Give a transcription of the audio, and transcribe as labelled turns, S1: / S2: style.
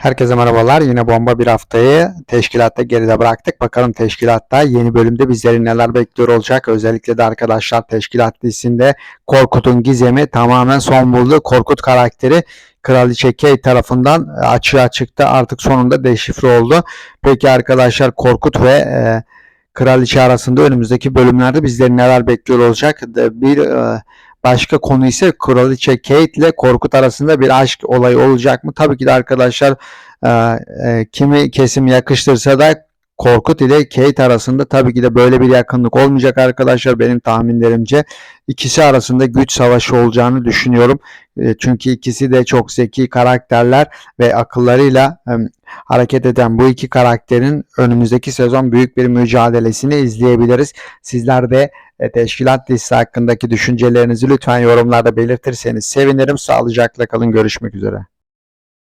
S1: Herkese merhabalar. Yine bomba bir haftayı teşkilatta geride bıraktık. Bakalım teşkilatta yeni bölümde bizleri neler bekliyor olacak. Özellikle de arkadaşlar teşkilat dizisinde Korkut'un gizemi tamamen son buldu. Korkut karakteri Kraliçe Kate tarafından açığa çıktı. Artık sonunda deşifre oldu. Peki arkadaşlar Korkut ve e, Kraliçe arasında önümüzdeki bölümlerde bizleri neler bekliyor olacak? Bir e, başka konu ise Kraliçe Kate ile Korkut arasında bir aşk olayı olacak mı? Tabii ki de arkadaşlar e, e, kimi kesim yakıştırsa da Korkut ile Kate arasında tabii ki de böyle bir yakınlık olmayacak arkadaşlar benim tahminlerimce. ikisi arasında güç savaşı olacağını düşünüyorum. E, çünkü ikisi de çok zeki karakterler ve akıllarıyla hareket eden bu iki karakterin önümüzdeki sezon büyük bir mücadelesini izleyebiliriz. Sizler de e, teşkilat dizisi hakkındaki düşüncelerinizi lütfen yorumlarda belirtirseniz sevinirim. Sağlıcakla kalın. Görüşmek üzere.